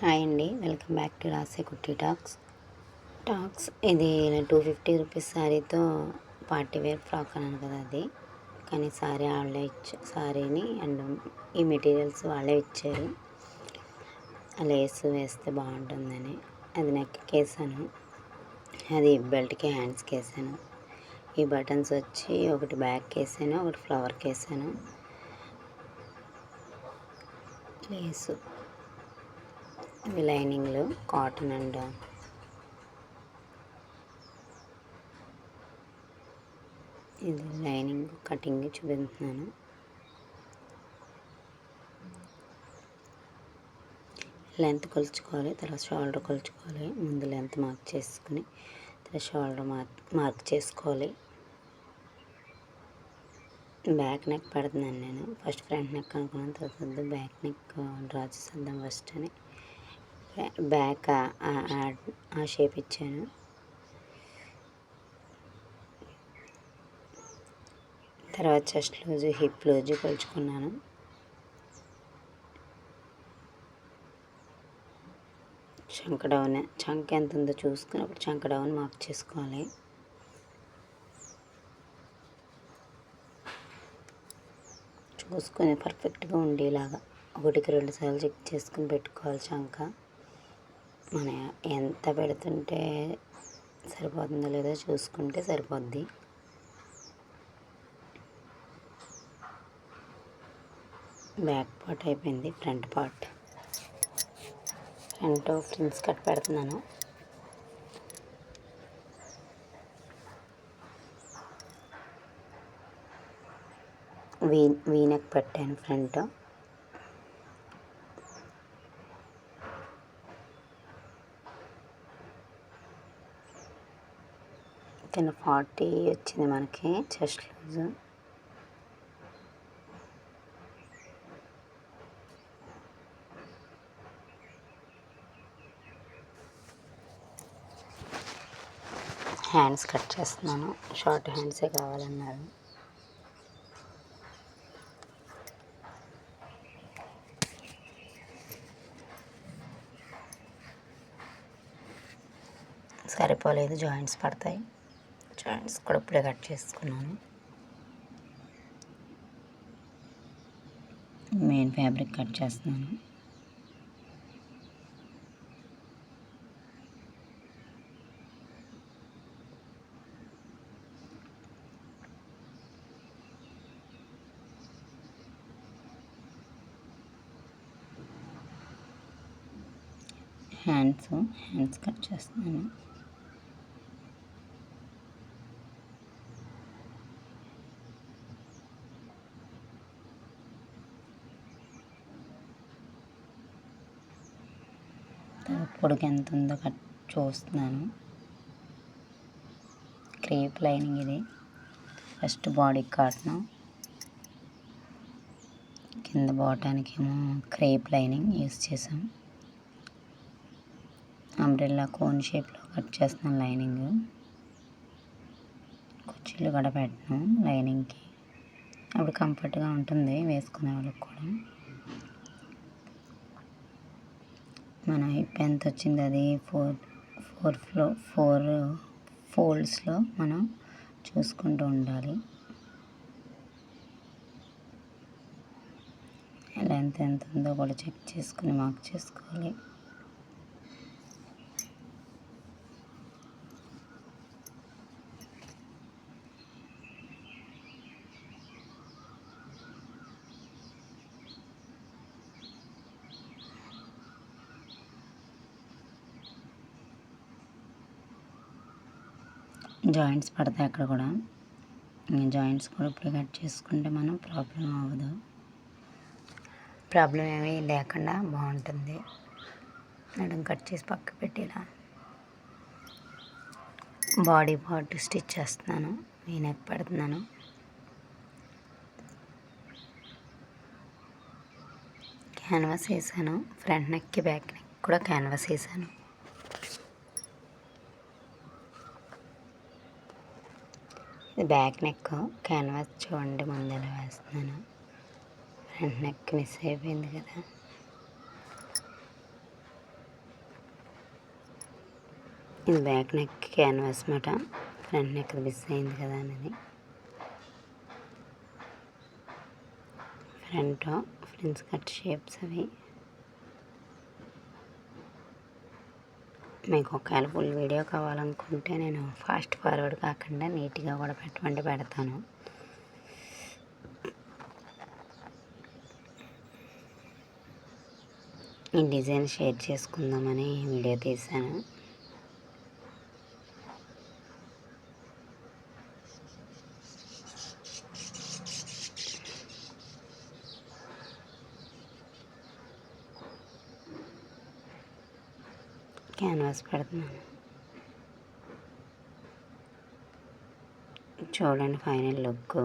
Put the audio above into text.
Hi అండి. Welcome back to రాసే కుట్టి టాక్స్. టాక్స్ ఇది టూ ఫిఫ్టీ రూపీస్ శారీతో పార్టీ వేర్ ఫ్రాక్ అన్నాను కదా అది. కానీ శారీ వాళ్ళే ఇచ్చ శారీని అండ్ ఈ మెటీరియల్స్ వాళ్ళే ఇచ్చారు. లేస్ వేస్తే బాగుంటుందని. అది నెక్కి వేసాను అది బెల్ట్కి హ్యాండ్స్కి వేసాను ఈ బటన్స్ వచ్చి ఒకటి బ్యాక్ వేసాను ఒకటి ఫ్లవర్కి వేసాను లేసు. ఇవి లైనింగ్లు కాటన్ అండ్ ఇది లైనింగ్ కటింగ్ చూపిస్తున్నాను. లెంత్ కొలుచుకోవాలి తర్వాత షోల్డర్ కొలుచుకోవాలి ముందు లెంత్ మార్క్ చేసుకుని తర్వాత షోల్డర్ మార్క్ మార్క్ చేసుకోవాలి. బ్యాక్ నెక్ పెడుతున్నాను నేను ఫస్ట్ ఫ్రంట్ నెక్ అనుకున్నాను తర్వాత బ్యాక్ నెక్ డ్రా చేసేద్దాం ఫస్ట్ అని. బ్యాక్? ఆ షేప్ ఇచ్చాను. తర్వాత చెస్ట్ లూజు హిప్ లూజు కొలుచుకున్నాను. చంక డౌన్ చంక ఎంత ఉందో చూసుకుని అప్పుడు చంక డౌన్ మార్క్ చేసుకోవాలి. చూసుకొని పర్ఫెక్ట్గా ఉండేలాగా ఒకటికి రెండు సార్లు చెక్ చేసుకుని పెట్టుకోవాలి చంక. మన ఎంత పెడుతుంటే సరిపోతుందో లేదో చూసుకుంటే సరిపోద్ది. బ్యాక్ పార్ట్ అయిపోయింది front part. Front prince cut పెడుతున్నాను. వీ వీనక్ పెట్టాను ఫ్రంట్. టెన్ ఫార్టీ వచ్చింది మనకి చెస్ట్ లూజ్. హ్యాండ్స్ కట్ చేస్తున్నాను. షార్ట్ హ్యాండ్సే కావాలన్నారు. సరిపోలేదు జాయింట్స్ పడతాయి. జాయింట్స్ కూడా ఇప్పుడే కట్ చేసుకున్నాను. మెయిన్ ఫ్యాబ్రిక్ కట్ చేస్తున్నాను. హ్యాండ్స్ హ్యాండ్స్ కట్ చేస్తున్నాను. పొడుగు ఎంత ఉందో కట్ చూస్తున్నాను. క్రేప్ లైనింగ్ ఇది. ఫస్ట్ బాడీకి కాటన్. కింద బాటానికి ఏమో క్రేప్ లైనింగ్ యూస్ చేసాం అంబ్రెల్లా కోన్ షేప్లో కట్ చేస్తున్నాం లైనింగ్. కుర్చీలు కూడా పెట్టినాం లైనింగ్కి. అప్పుడు కంఫర్ట్గా ఉంటుంది వేసుకునే వాళ్ళకి కూడా. మన హిప్ ఎంత వచ్చింది అది ఫోర్ ఫోర్ ఫ్లో ఫోర్ ఫోల్డ్స్లో మనం చూసుకుంటూ ఉండాలి. లెంత్ ఎంత ఉందో కూడా చెక్ చేసుకుని మార్క్ చేసుకోవాలి. జాయింట్స్ పడతాయి అక్కడ కూడా. జాయింట్స్ కూడా ఇప్పుడు కట్ చేసుకుంటే మనం ప్రాబ్లం అవ్వదు. ప్రాబ్లం ఏమీ లేకుండా బాగుంటుంది. నడుం కట్ చేసి పక్క పెట్టేలా బాడీ పార్ట్ స్టిచ్ చేస్తున్నాను. వీనెక్ పెడుతున్నాను. క్యాన్వాస్ వేసాను. ఫ్రంట్ నెక్కి బ్యాక్ నెక్ కూడా క్యాన్వాస్ వేసాను. ఇది బ్యాక్ నెక్ క్యాన్వాస్ చూడండి ముందర వేస్తున్నాను. ఫ్రంట్ నెక్ మిస్ అయిపోయింది కదా. ఇది బ్యాక్ నెక్ క్యాన్వాస్ మాట. ఫ్రంట్ నెక్ మిస్ అయింది కదా అనేది ఫ్రంట్ ఫ్రిన్స్ కట్ షేప్స్ అవి. మీకు ఒకవేళ ఫుల్ వీడియో కావాలనుకుంటే నేను ఫాస్ట్ ఫార్వర్డ్ కాకుండా నీట్గా కూడా పెట్టమంటే పెడతాను. ఈ డిజైన్ షేర్ చేసుకుందామని వీడియో తీశాను. క్యాన్వాస్ పెడుతున్నాను. చూడండి ఫైనల్ లుక్.